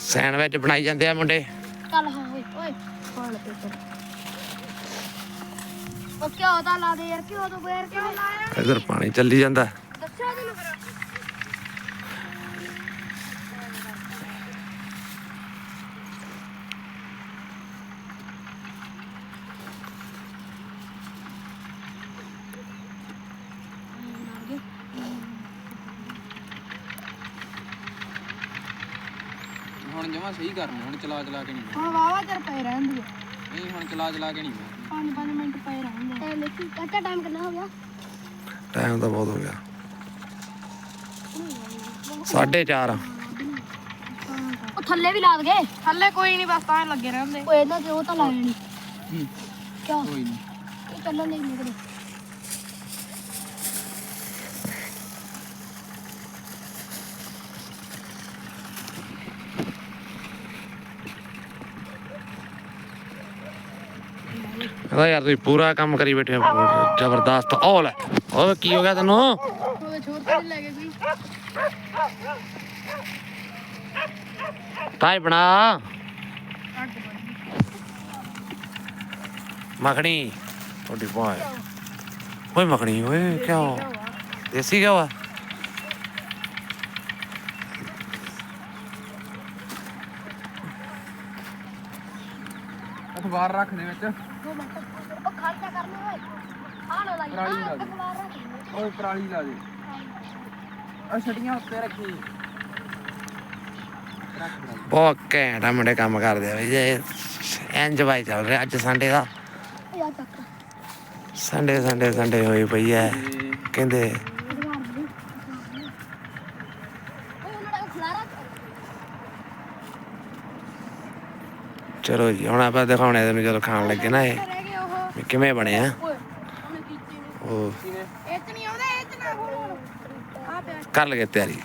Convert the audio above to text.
Sandwich ਬਣਾਈ ਜਾਂਦੇ ਆ ਮੁੰਡੇ। ਚੱਲ ਹਾਂ ਓਏ ਓਏ ਫੜ ਪੇਪਰ ਉਹ ਕਿਉਂ ਤਾਂ ਲਾ ਦੇ ਯਾਰ ਕਿਉਂ ਤੋਂ ਬੇਰ ਕਿਉਂ ਲਾਇਆ? ਇਧਰ ਪਾਣੀ ਚੱਲੀ ਜਾਂਦਾ। ਹੁਣ ਜਮਾ ਸਹੀ ਕਰਨਾ ਹੁਣ ਚਲਾ ਚਲਾ ਕੇ ਨਹੀਂ ਹੁਣ ਵਾਵਾ ਚਿਰ ਪਏ ਰਹਿੰਦੀ ਹੈ ਨਹੀਂ ਹੁਣ ਚਲਾ ਚਲਾ ਕੇ ਨਹੀਂ ਮੈਂ 5-5 ਮਿੰਟ ਪਏ ਰਹਿੰਦੇ ਐ ਦੇਖੀ ਕਾਕਾ ਟਾਈਮ ਕਿੰਨਾ ਹੋ ਗਿਆ? ਟਾਈਮ ਤਾਂ ਬਹੁਤ ਹੋ ਗਿਆ। 4:30 ਉਹ ਥੱਲੇ ਵੀ ਲਾ ਦਗੇ ਥੱਲੇ ਕੋਈ ਨਹੀਂ ਬਸ ਤਾਂ ਲੱਗੇ ਰਹਿੰਦੇ। ਓਏ ਇਹਨਾਂ ਤੇ ਉਹ ਤਾਂ ਲਾਇਆ ਨਹੀਂ ਕੋਈ ਨਹੀਂ ਇਹ ਚੱਲਣ ਨਹੀਂ ਨਿਕਲੇ। ਕਹਿੰਦਾ ਯਾਰ ਤੁਸੀਂ ਪੂਰਾ ਕੰਮ ਕਰੀ ਬੈਠੇ ਹੋ। ਜ਼ਬਰਦਸਤ। ਉਹ ਹੈ ਉਹ ਕੀ ਹੋ ਗਿਆ ਤੈਨੂੰ? ਉਹਦੇ ਬਣਾ। ਮੱਖਣੀ। ਤੁਹਾਡੀ ਬਾਏ ਓਏ ਮੱਖਣੀ, ਓਏ ਕਿਉਂ? ਦੇਸੀ ਕਿਉਂ ਆ? ਅਖਬਾਰ ਰੱਖ ਦੇ ਵਿੱਚ। ਉਹ ਖਰਚਾ ਕਰਨਾ ਓਏ ਆ ਲੋ ਲਾਈ ਪਰਾਲੀ ਲਾ ਆ ਦੇ। ਅਖਬਾਰ ਰੱਖ ਓਏ ਪਰਾਲੀ ਲਾ ਦੇ। ਆ ਛੜੀਆਂ ਉੱਤੇ ਰੱਖੀ। ਰੱਖ ਪਰਾਲੀ। ਬਹੁਤ ਘੈਂਟ ਆ ਮੁੰਡੇ ਕੰਮ ਕਰਦੇ ਆ ਬਈ ਜੇ ਇੰਜ ਬਾਈ ਚੱਲ ਰਿਹਾ ਅੱਜ ਸੰਡੇ ਦਾ। ਚੱਕ ਸੰਡੇ ਸੰਡੇ ਸੰਡੇ ਹੋਈ ਪਈ ਐ। ਤੇ ਕਹਿੰਦੇ ਅਖਬਾਰ ਦੇ ਖਲਾਰਾ ਚਲੋ ਜੀ ਹੁਣ ਆਪਾਂ ਦਿਖਾਉਣੇ ਤੈਨੂੰ ਜਦੋਂ ਖਾਣ ਲੱਗੇ ਨਾ ਇਹ। ਵੀ ਕਿਵੇਂ ਬਣਿਆ ਉਹ ਇਹ ਨਹੀਂ ਆਉਂਦਾ ਇਹ ਚ ਨਾ ਕਰ ਲਗੇ ਤਿਆਰੀ।